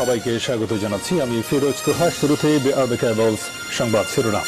সবাইকে স্বাগত জানাচ্ছি। আমি ফিরোজ তোহা শুরুতে সংবাদ শিরোনাম।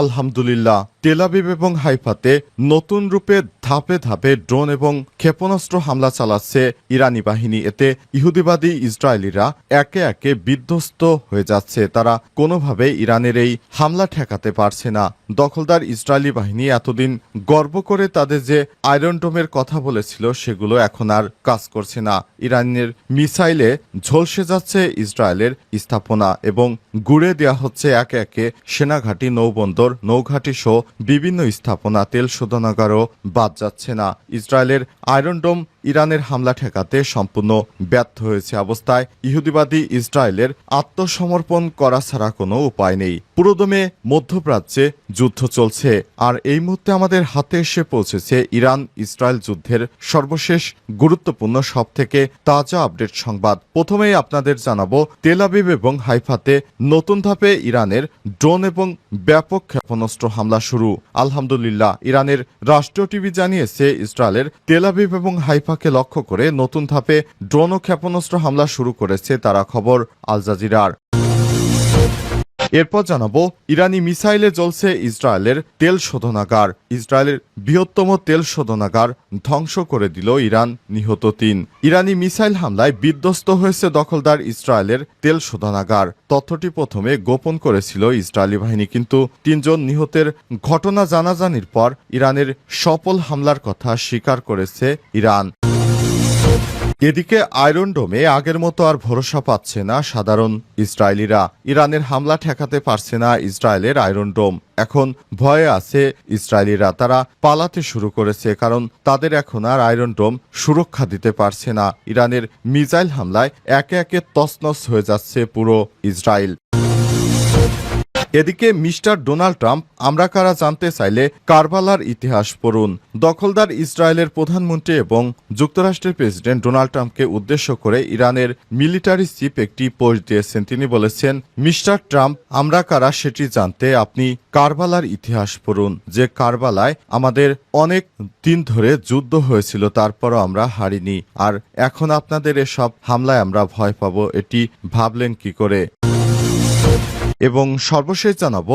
আলহামদুলিল্লাহ তেলাবিব এবং হাইফাতে নতুন রূপে ধাপে ধাপে ড্রোন এবং ক্ষেপণাস্ত্র হামলা চালাচ্ছে ইরানি বাহিনী। এতে ইহুদিবাদী ইসরায়েলিরা একে একে বিধ্বস্ত হয়ে যাচ্ছে। তারা কোনোভাবে ইরানের এই হামলা ঠেকাতে পারছে না। দখলদার ইসরায়েলি বাহিনী এতদিন গর্ব করে তাদের যে আয়রন ডোমের কথা বলেছিল, সেগুলো এখন আর কাজ করছে না। ইরানের মিসাইলে ঝলসে যাচ্ছে ইসরায়েলের স্থাপনা এবং গুড়ে দেওয়া হচ্ছে একে একে সেনাঘাটি, নৌবন্দর, নৌঘাটি সহ বিভিন্ন স্থাপনা, তেল শোধনাগারও বাদ যাচ্ছে না। ইসরায়েলের আয়রন ডোম ইরানের হামলা ঠেকাতে সম্পূর্ণ ব্যর্থ হয়েছে অবস্থায়। ইহুদিবাদী ইসরায়েলের আত্মসমর্পণ করা ছাড়া কোনো উপায় নেই। পুরোদমে মধ্যপ্রাচ্যে যুদ্ধ চলছে। আর এই মুহূর্তে আমাদের হাতে এসে পৌঁছেছে ইরান ইসরায়েল যুদ্ধের সর্বশেষ গুরুত্বপূর্ণ সব থেকে তাজা আপডেট সংবাদ। প্রথমেই আপনাদের জানাব তেলাবিব এবং হাইফাতে নতুন ধাপে ইরানের ড্রোন এবং ব্যাপক ক্ষেপণাস্ত্র হামলা শুরু। আলহামদুলিল্লাহ, ইরানের রাষ্ট্রীয় টিভি জানিয়েছে ইসরায়েলের তেলাবিব এবং হাইফাকে লক্ষ্য করে নতুন ধাপে ড্রোন ও ক্ষেপণাস্ত্র হামলা শুরু করেছে, তারা খবর আল জাজিরার। এরপর জানাব, ইরানি মিসাইলে জ্বলছে ইসরায়েলের তেল শোধনাগার। ইসরায়েলের বৃহত্তম তেল শোধনাগার ধ্বংস করে দিল ইরান নিহত তিন। ইরানি মিসাইল হামলায় বিধ্বস্ত হয়েছে দখলদার ইসরায়েলের তেল শোধনাগার। তথ্যটি প্রথমে গোপন করেছিল ইসরায়েলি বাহিনী, কিন্তু তিনজন নিহতের ঘটনা জানাজানির পর ইরানের সফল হামলার কথা স্বীকার করেছে ইরান। এদিকে আয়রন ডোমে আগের মতো আর ভরসা পাচ্ছে না সাধারণ ইসরায়েলিরা। ইরানের হামলা ঠেকাতে পারছে না ইসরায়েলের আয়রন ডোম। এখন ভয়ে আছে ইসরায়েলিরা। তারা পালাতে শুরু করেছে কারণ তাদের এখন আর আয়রন ডোম সুরক্ষা দিতে পারছে না। ইরানের মিসাইল হামলায় একে একে তছনছ হয়ে যাচ্ছে পুরো ইসরায়েল। এদিকে মিস্টার ডোনাল্ড ট্রাম্প আমরা কারা জানতে চাইলে কারবালার ইতিহাস পড়ুন। দখলদার ইসরায়েলের প্রধানমন্ত্রী এবং যুক্তরাষ্ট্রের প্রেসিডেন্ট ডোনাল্ড ট্রাম্পকে উদ্দেশ্য করে ইরানের মিলিটারি চিফ একটি পোস্ট দিয়েছেন। তিনি বলেছেন, মিস্টার ট্রাম্প, আমরা কারা সেটি জানতে আপনি কারবালার ইতিহাস পড়ুন। যে কারবালায় আমাদের অনেক দিন ধরে যুদ্ধ হয়েছিল, তারপরও আমরা হারিনি। আর এখন আপনাদের এসব হামলায় আমরা ভয় পাবো। এটি ভাবলেন কি করে? এবং সর্বশেষ জানাব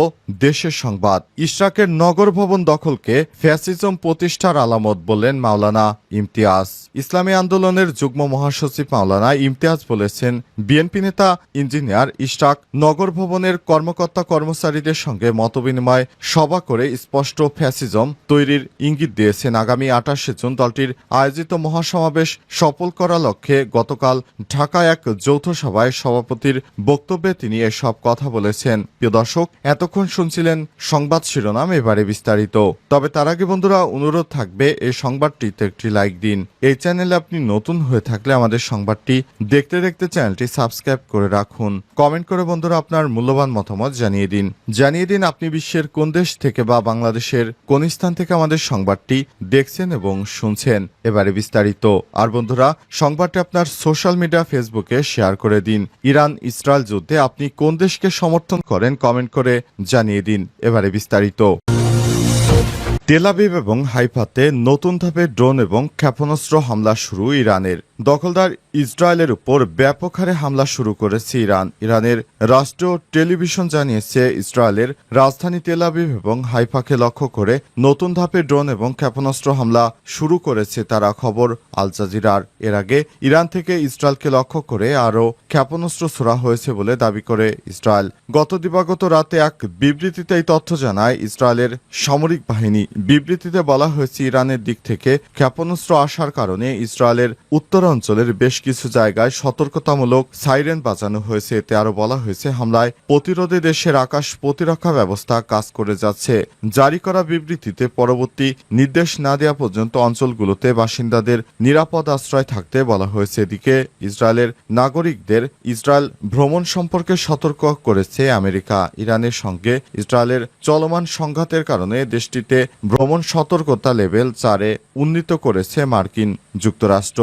দেশের সংবাদ। ইশরাকের নগর ভবন দখলকে ফ্যাসিজম প্রতিষ্ঠার আলামত বললেন মাওলানা ইমতিয়াজ। ইসলামী আন্দোলনের যুগ্ম মহাসচিব মাওলানা ইমতিয়াজ বলেছেন, বিএনপি নেতা ইঞ্জিনিয়ার ইশরাক নগর ভবনের কর্মকর্তা কর্মচারীদের সঙ্গে মতবিনিময় সভা করে স্পষ্ট ফ্যাসিজম তৈরির ইঙ্গিত দিয়েছেন। আগামী আঠাশে জুন দলটির আয়োজিত মহাসমাবেশ সফল করার লক্ষ্যে গতকাল ঢাকায় এক যৌথ সভায় সভাপতির বক্তব্যে তিনি এসব কথা বলেছেন। প্রিয় দর্শক, এতক্ষণ শুনছিলেন সংবাদ শিরোনাম এবারে বিস্তারিত। তবে তার আগে বন্ধুরা, অনুরোধ থাকবে এই সংবাদটিতে একটি লাইক দিন। এই চ্যানেলে আপনি নতুন হয়ে থাকলে আমাদের সংবাদটি দেখতে দেখতে চ্যানেলটি সাবস্ক্রাইব করে রাখুন। কমেন্ট করে বন্ধুরা আপনার মূল্যবান মতামত জানিয়ে দিন। জানিয়ে দিন আপনি বিশ্বের কোন দেশ থেকে বা বাংলাদেশের কোন স্থান থেকে আমাদের সংবাদটি দেখছেন এবং শুনছেন। এবারে বিস্তারিত। আর বন্ধুরা, সংবাদটি আপনার সোশ্যাল মিডিয়া, ফেসবুকে শেয়ার করে দিন। ইরান ইসরায়েল যুদ্ধে আপনি কোন দেশকে সমর্থন করেন কমেন্ট করে জানিয়ে দিন। এবারে বিস্তারিত। তেলাবিব এবং হাইফাতে নতুন ধাপে ড্রোন এবং ক্ষেপণাস্ত্র হামলা শুরু ইরানের। দখলদার ইসরায়েলের উপর ব্যাপক হারে হামলা শুরু করেছে ইরান। ইরানের রাষ্ট্রীয় টেলিভিশন জানিয়েছে, ইসরায়েলের রাজধানী তেলাবিব এবং হাইফাকে লক্ষ্য করে নতুন ধাপে ড্রোন এবং ক্ষেপণাস্ত্র হামলা শুরু করেছে তারা, খবর আল জাজিরার। এর আগে ইরান থেকে ইসরায়েলকে লক্ষ্য করে আরও ক্ষেপণাস্ত্র ছোড়া হয়েছে বলে দাবি করে ইসরায়েল। গত দিবাগত রাতে এক বিবৃতিতে এই তথ্য জানায়, ইসরায়েলের সামরিক বাহিনী। বিবৃতিতে বলা হয়েছে, ইরানের দিক থেকে ক্ষেপণাস্ত্র আসার কারণে ইসরায়েলের উত্তরাঞ্চলের বেশ কিছু জায়গায় সতর্কতামূলক সাইরেন বাজানো হয়েছে। এতে আরও বলা হয়েছে, হামলায় প্রতিরোধে দেশের আকাশ প্রতিরক্ষা ব্যবস্থা কাজ করে যাচ্ছে। জারি করা বিবৃতিতে পরবর্তী নির্দেশ না দেওয়া পর্যন্ত অঞ্চলগুলোতে বাসিন্দাদের নিরাপদ আশ্রয় থাকতে বলা হয়েছে। এদিকে ইসরায়েলের নাগরিকদের ইসরায়েল ভ্রমণ সম্পর্কে সতর্ক করেছে আমেরিকা। ইরানের সঙ্গে ইসরায়েলের চলমান সংঘাতের কারণে দেশটিতে ভ্রমণ সতর্কতা লেভেল চারে উন্নীত করেছে মার্কিন যুক্তরাষ্ট্র।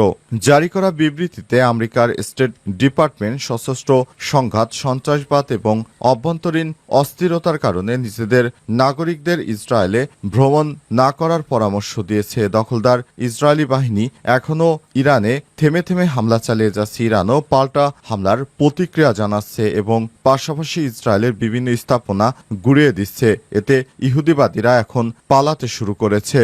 জারি করা বিবৃতিতে আমেরিকার স্টেট ডিপার্টমেন্ট সশস্ত্র সংঘাত, সন্ত্রাসবাদ এবং অভ্যন্তরীণ অস্থিরতার কারণে নিজেদের নাগরিকদের ইসরায়েলে ভ্রমণ না করার পরামর্শ দিয়েছে দখলদার ইসরায়েলি বাহিনী। এখনও ইরানে থেমে থেমে হামলা চালিয়ে যাচ্ছে ইরানও পাল্টা হামলার প্রতিক্রিয়া জানাচ্ছে এবং পাশাপাশি ইসরায়েলের বিভিন্ন স্থাপনা গুড়িয়ে দিচ্ছে। এতে ইহুদিবাদীরা এখন পালাতে শুরু করেছে।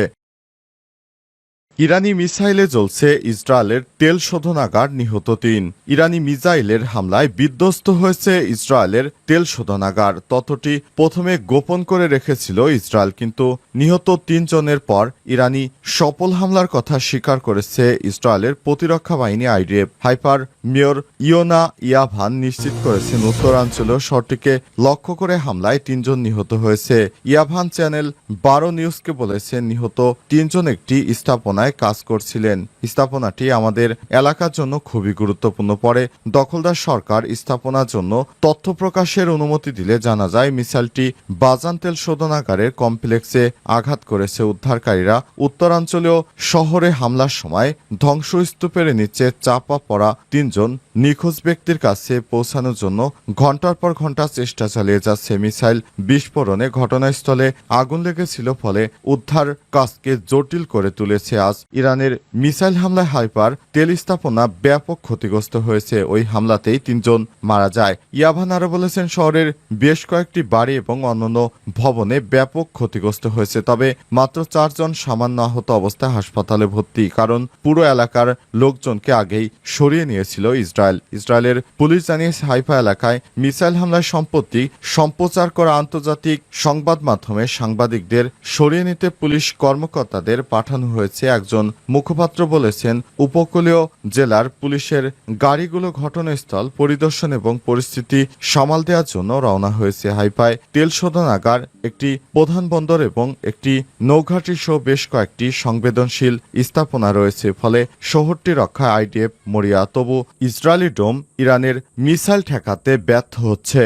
ইরানি মিসাইলে জ্বলছে ইসরায়েলের তেল শোধনাগার নিহত তিন। ইরানি মিসাইলের হামলায় বিধ্বস্ত হয়েছে ইসরায়েলের তেল শোধনাগার। তথ্যটি প্রথমে গোপন করে রেখেছিল ইসরায়েল, কিন্তু নিহত তিনজনের পর ইরানি সফল হামলার কথা স্বীকার করেছে ইসরায়েলের প্রতিরক্ষা বাহিনী IDF. Haifa mayor Yona Yahav নিশ্চিত করেছেন, উত্তরাঞ্চলীয় শহরটিকে লক্ষ্য করে হামলায় তিনজন নিহত হয়েছে। ইয়াভান চ্যানেল বারো নিউজকে বলেছেন নিহত তিনজন একটি স্থাপনায় কাজ করছিলেন। স্থাপনাটি আমাদের এলাকার জন্য খুবই গুরুত্বপূর্ণ। পরে দখলদার সরকার স্থাপনার জন্য তথ্য প্রকাশের অনুমতি দিলে জানা যায়, মিসাইলটি বাজান তেল শোধনাগারের কমপ্লেক্সে আঘাত করেছে। উদ্ধারকারীরা উত্তরাঞ্চলীয় শহরে হামলার সময় ধ্বংসস্তূপের নিচে চাপা পড়া তিনজন নিখোঁজ ব্যক্তির কাছে পৌঁছানোর জন্য ঘণ্টার পর ঘণ্টা চেষ্টা চালিয়ে যাচ্ছে। মিসাইল বিস্ফোরণে ঘটনাস্থলে আগুন লেগেছিল ফলে উদ্ধার কাজকে জটিল করে তুলেছে আজ ইরানের মিসাইল হামলায় হাইপার তেল স্থাপনা ব্যাপক ক্ষতিগ্রস্ত হয়েছে। ওই হামলাতেই তিনজন মারা যায়। ইয়াভান আরও বলেছেন, শহরের বেশ কয়েকটি বাড়ি এবং অন্যান্য ভবনে ব্যাপক ক্ষতিগ্রস্ত হয়েছে, তবে মাত্র চারজন সামান্য আহত অবস্থায় হাসপাতালে ভর্তি, কারণ পুরো এলাকার লোকজনকে আগেই সরিয়ে নিয়েছিল ইসরায়েল। ইসরায়েলের পুলিশ জানিয়েছে, হাইফা এলাকায় মিসাইল হামলায় সম্পত্তি সম্প্রচার করা আন্তর্জাতিক সংবাদ মাধ্যমে সাংবাদিকদের সরিয়ে নিতে পুলিশ কর্মকর্তাদের পাঠানো হয়েছে। একজন মুখপাত্র বলেছেন, উপকূলীয় জেলার পুলিশের গাড়িগুলো ঘটনাস্থল, পরিদর্শন এবং পরিস্থিতি সামাল দেওয়ার জন্য রওনা হয়েছে হাইফায় তেল শোধনাগার একটি প্রধান বন্দর এবং একটি নৌঘাটি সহ বেশ কয়েকটি সংবেদনশীল স্থাপনা রয়েছে, ফলে শহরটি রক্ষায় আইডিএফ মরিয়া। তবু ইসরায়েলি ডোম ইরানের মিসাইল ঠেকাতে ব্যর্থ হচ্ছে।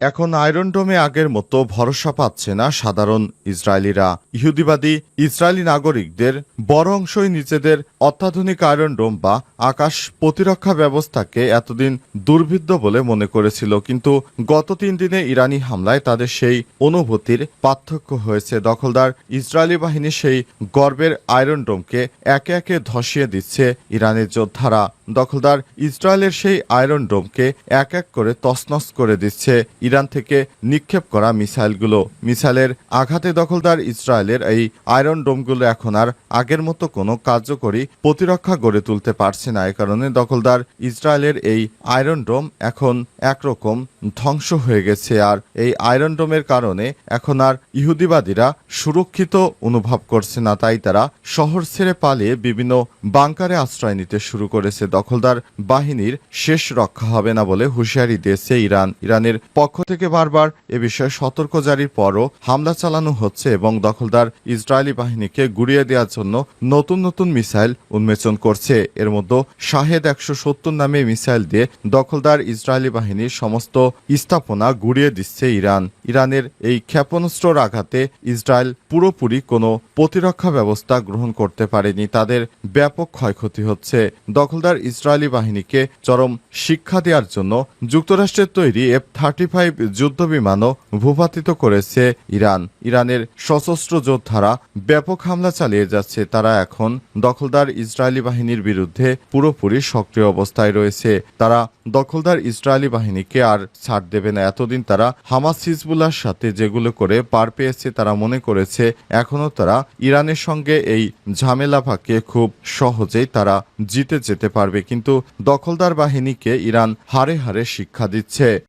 এখন আয়রন ডোমে আগের মতো ভরসা পাচ্ছে না সাধারণ ইসরায়েলিরা। ইহুদিবাদী ইসরায়েলি নাগরিকদের বড় অংশই নিজেদের অত্যাধুনিক আয়রন ডোম বা আকাশ প্রতিরক্ষা ব্যবস্থাকে এতদিন দুর্ভিদ্য বলে মনে করেছিল। কিন্তু গত তিন দিনে ইরানি হামলায় তাদের সেই অনুভূতির পার্থক্য হয়েছে। দখলদার ইসরায়েলি বাহিনী সেই গর্বের আয়রন ডোমকে একে একে ধসিয়ে দিচ্ছে ইরানের যোদ্ধারা। দখলদার ইসরায়েলের সেই আয়রন ডোমকে এক এক করে তছনছ করে দিচ্ছে ইরান থেকে নিক্ষেপ করা মিসাইলগুলো। মিসাইলের আঘাতে দখলদার ইসরায়েলের এই আয়রন ডোমগুলো এখন আর আগের মতো কোনো কার্যকরী প্রতিরক্ষা গড়ে তুলতে পারছে না। এ কারণে দখলদার ইসরায়েলের এই আয়রন ডোম এখন একরকম ধ্বংস হয়ে গেছে আর এই আয়রন ডোমের কারণে এখন আর ইহুদিবাদীরা সুরক্ষিত অনুভব করছে না। তাই তারা শহর ছেড়ে পালিয়ে বিভিন্ন বাংকারে আশ্রয় নিতে শুরু করেছে। দখলদার বাহিনীর শেষ রক্ষা হবে না বলে হুঁশিয়ারি দিয়েছে ইরান। ইরানের পক্ষ থেকে বারবার এ বিষয়ে সতর্ক জারির পরও হামলা চালানো হচ্ছে এবং দখলদার ইসরায়েলি বাহিনীকে গুড়িয়ে দেওয়ার জন্য নতুন নতুন মিসাইল উন্মোচন করছে। এর মধ্যে শাহেদ একশো সত্তর নামে মিসাইল দিয়ে দখলদার ইসরায়েলি বাহিনীর সমস্ত স্থাপনা গুড়িয়ে দিচ্ছে ইরান। ইরানের এই ক্ষেপণাস্ত্রর আঘাতে ইসরায়েল পুরোপুরি কোনো প্রতিরক্ষা ব্যবস্থা গ্রহণ করতে পারেনি। তাদের ব্যাপক ক্ষয়ক্ষতি হচ্ছে। দখলদার ইসরায়েলি বাহিনীকে চরম শিক্ষা দেওয়ার জন্য যুক্তরাষ্ট্রের তৈরি এফ থার্টি ফাইভ যুদ্ধ বিমানও ভূপাতিত করেছে ইরান। ইরানের সশস্ত্র যোদ্ধারা ব্যাপক হামলা চালিয়ে যাচ্ছে। তারা এখন দখলদার ইসরায়েলি বাহিনীর বিরুদ্ধে পুরোপুরি সক্রিয় অবস্থায় রয়েছে। তারা দখলদার ইসরায়েলি বাহিনীকে আর ছাড় দেবে না। এতদিন তারা হামাস হিজবুল্লার সাথে যেগুলো করে পার পেয়েছে তারা মনে করেছে, এখনও তারা ইরানের সঙ্গে এই ঝামেলা ভাগকে খুব সহজেই তারা জিতে যেতে পারবে। কিন্তু দখলদার বাহিনীকে ইরান হারে হারে শিক্ষা দিচ্ছে।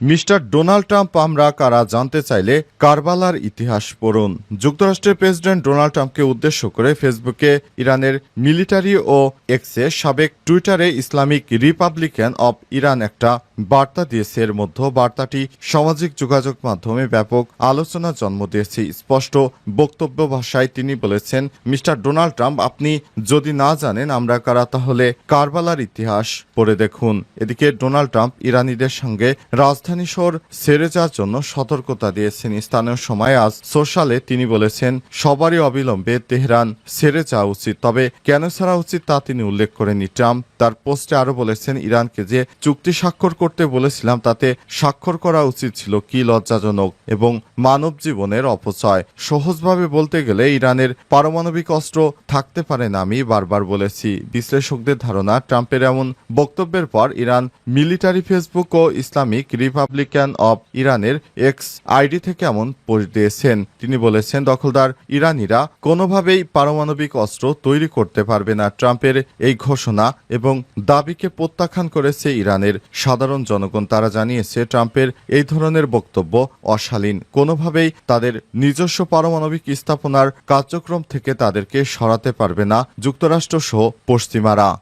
মিস্টার ডোনাল্ড ট্রাম্প, আমরা কারা জানতে চাইলে কারবালার ইতিহাস পড়ুন। যুক্তরাষ্ট্রের প্রেসিডেন্ট ডোনাল্ড ট্রাম্পকে উদ্দেশ্য করে ফেসবুকে ইরানের মিলিটারি ও এক্সে সাবেক টুইটারে ইসলামিক রিপাবলিকান অব ইরান একটা বার্তা দিয়েছে। এর মধ্যে বার্তাটি সামাজিক যোগাযোগ মাধ্যমে ব্যাপক আলোচনা জন্ম দিয়েছে। স্পষ্ট বক্তব্য ভাষায় তিনি বলেছেন, মিস্টার ডোনাল্ড ট্রাম্প, আপনি যদি না জানেন আমরা কারা, তাহলে কারবালার ইতিহাস পড়ে দেখুন। এদিকে ডোনাল্ড ট্রাম্প ইরানিদের সঙ্গে রাজধানী শহর সেরে যাওয়ার জন্য সতর্কতা দিয়েছেন। স্থানীয় সময় আজ সোশ্যালে তিনি বলেছেন, সবারই অবিলম্বে তেহরান সেরে যাওয়া উচিত। তবে কেন ছাড়া উচিত তা তিনি উল্লেখ করেনি ট্রাম্প তার পোস্টে আরও বলেছেন, ইরানকে যে চুক্তি স্বাক্ষর করতে বলেছিলাম, তাতে স্বাক্ষর করা উচিত ছিল কি লজ্জাজনক এবং মানব জীবনের অপচয়। সহজভাবে বলতে গেলে ইরানের পারমাণবিক অস্ত্র থাকতে পারে না আমি বারবার বলেছি। বিশ্লেষকদের ধারণা, ট্রাম্পের এমন বক্তব্যের পর ইরান মিলিটারি ফেসবুক ও ইসলামিক রিপাবলিকান অব ইরানের এক্স আইডি থেকে এমন পোস্ট দিয়েছেন। তিনি বলেছেন, দখলদার ইরানিরা কোনোভাবেই পারমাণবিক অস্ত্র তৈরি করতে পারবে না। ট্রাম্পের এই ঘোষণা এবং দাবিকে প্রত্যাখ্যান করেছে ইরানের সাধারণ জনগণ তারা জানিয়েছে, ট্রাম্পের এই ধরনের বক্তব্য অশালীন। কোনোভাবেই তাদের নিজস্ব পারমাণবিক স্থাপনার কার্যক্রম থেকে তাদেরকে সরাতে পারবে না যুক্তরাষ্ট্র সহ পশ্চিমারা।